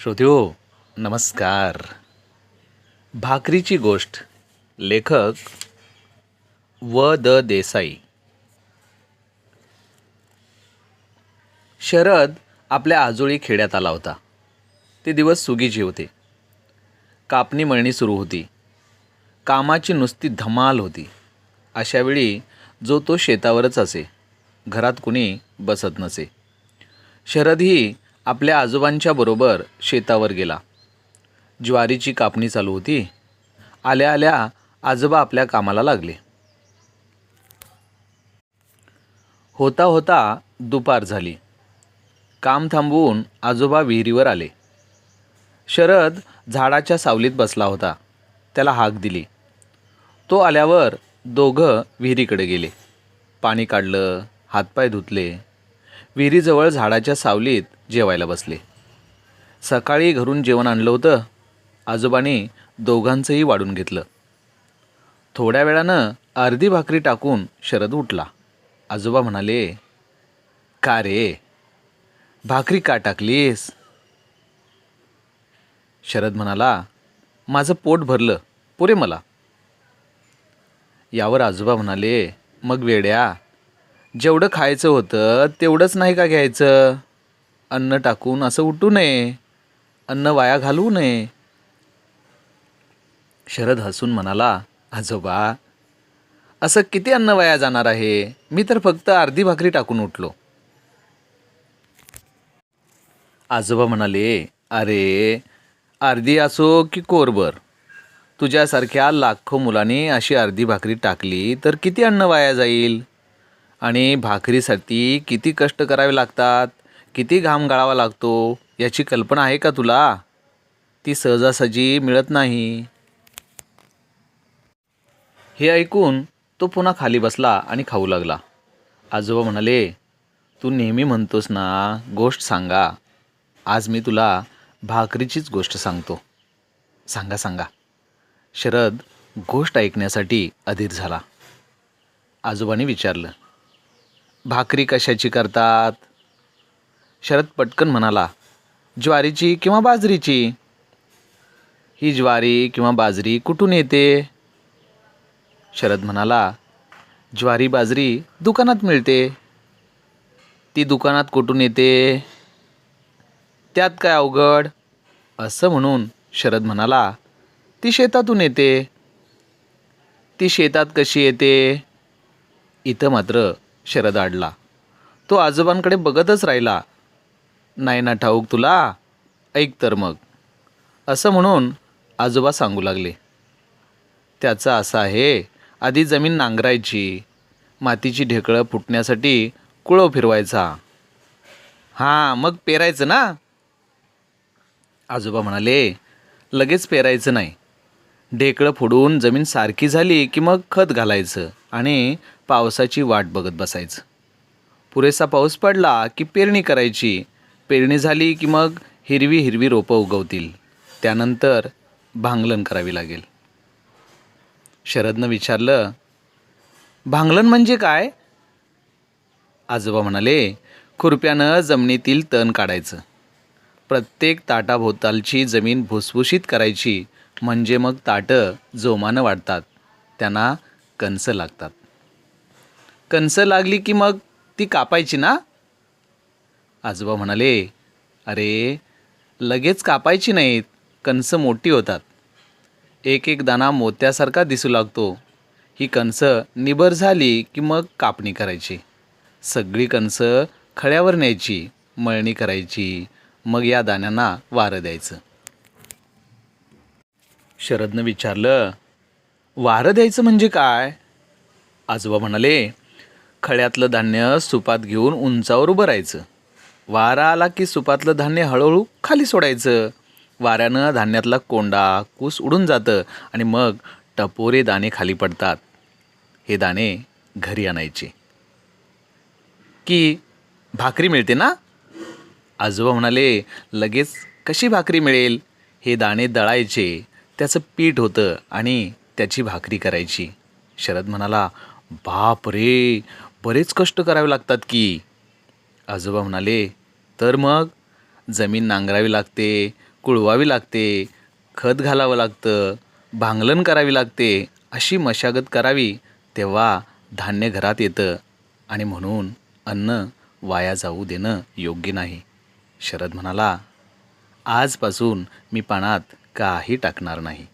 श्रोत्यो नमस्कार. भाकरीची गोष्ट लेखक व द देसाई. शरद आपल्या आजोळी खेड्यात आला होता. ते दिवस सुगीचे होते. कापणी मळणी सुरू होती. कामाची नुसती धमाल होती. अशावेळी जो तो शेतावरच असे. घरात कुणी बसत नसे. शरदही आपल्या आजोबांच्या बरोबर शेतावर गेला. ज्वारीची कापणी चालू होती. आल्या आल्या आजोबा आपल्या कामाला लागले. होता होता दुपार झाली. काम थांबवून आजोबा विहिरीवर आले. शरद झाडाच्या सावलीत बसला होता. त्याला हाक दिली. तो आल्यावर दोघं विहिरीकडे गेले. पाणी काढलं हातपाय धुतले. विहिरीजवळ झाडाच्या सावलीत जेवायला बसले. सकाळी घरून जेवण आणलं होतं. आजोबांनी दोघांचंही वाढून घेतलं. थोड्या वेळानं अर्धी भाकरी टाकून शरद उठला. आजोबा म्हणाले का रे? भाकरी का टाकलीस? शरद म्हणाला माझं पोट भरलं. पुरे मला. यावर आजोबा म्हणाले मग वेड्या जेवढं खायचं होतं तेवढंच नाही का घ्यायचं? अन्न टाकून असं उठू नये. अन्न वाया घालवू नये. शरद हसून म्हणाला आजोबा असं किती अन्न वाया जाणार आहे? मी तर फक्त अर्धी भाकरी टाकून उठलो. आजोबा म्हणाले अरे अर्धी असो की कोरभर? तुझ्यासारख्या लाखो मुलांनी अशी अर्धी भाकरी टाकली तर किती अन्न वाया जाईल? आणि भाकरीसाठी किती कष्ट करावे लागतात? किती घाम गाळावा लागतो याची कल्पना आहे का तुला? ती सहजासहजी मिळत नाही. हे ऐकून तो पुन्हा खाली बसला आणि खाऊ लागला. आजोबा म्हणाले तू नेहमी म्हणतोस ना गोष्ट सांगा. आज मी तुला भाकरीचीच गोष्ट सांगतो. सांगा सांगा. शरद गोष्ट ऐकण्यासाठी अधीर झाला. आजोबांनी विचारलं भाकरी कशाची करतात? शरद पटकन म्हणाला ज्वारीची किंवा बाजरीची? ही ज्वारी किंवा बाजरी कुठून येते? शरद म्हणाला ज्वारी बाजरी दुकानात मिळते. ती दुकानात कुठून येते? त्यात काय अवघड? असं म्हणून शरद म्हणाला ती शेतातून येते. ती शेतात कशी येते? इथं मात्र शरद आडला. तो आजोबांकडे बघतच राहिला. नाही ना ठाऊक तुला? ऐक तर मग. असं म्हणून आजोबा सांगू लागले. त्याचं असं आहे आधी जमीन नांगरायची मातीची ढेकळं फुटण्यासाठी कुळव फिरवायचा. हां मग पेरायचं ना? आजोबा म्हणाले लगेच पेरायचं नाही. ढेकळं फोडून जमीन सारखी झाली की मग खत घालायचं आणि पावसाची वाट बघत बसायचं. पुरेसा पाऊस पडला की पेरणी करायची पेरणी झाली की मग हिरवी हिरवी रोपं उगवतील. त्यानंतर भांगलन करावी लागेल. शरदनं विचारलं भांगलन म्हणजे काय? आजोबा म्हणाले खुरप्यानं जमिनीतील तण काढायचं. प्रत्येक ताटाभोवतालची जमीन भुसभुशीत करायची म्हणजे मग ताटं जोमानं वाढतात. त्यांना कणसं लागतात. कणसं लागली की मग ती कापायची ना? आजोबा म्हणाले अरे लगेच कापायची नाहीत कणसं मोठी होतात. एक एक दाना मोत्यासारखा दिसू लागतो. ही कणसं निबर झाली की मग कापणी करायची. सगळी कणसं खळ्यावर न्यायची मळणी करायची मग या दाण्यांना वारं द्यायचं. शरदनं विचारलं वारं द्यायचं म्हणजे काय? आजोबा म्हणाले खळ्यातलं धान्य सुपात घेऊन उंचावर उभं राहायचं. वारा आला की सुपातलं धान्य हळूहळू खाली सोडायचं. वाऱ्यानं धान्यातला कोंडा कूस उडून जातं आणि मग टपोरे दाणे खाली पडतात. हे दाणे घरी आणायचे. की भाकरी मिळते ना? आजोबा म्हणाले लगेच कशी भाकरी मिळेल? हे दाणे दळायचे. त्याचं पीठ होतं आणि त्याची भाकरी करायची. शरद म्हणाला बाप रे बरेच कष्ट करावे लागतात की. आजोबा म्हणाले तर मग जमीन नांगरावी लागते कुळवावी लागते खत घालावं लागतं भांगलन करावी लागते अशी मशागत करावी तेव्हा धान्य घरात येतं आणि म्हणून अन्न वाया जाऊ देणं योग्य नाही. शरद म्हणाला आजपासून मी पाण्यात काही टाकणार नाही.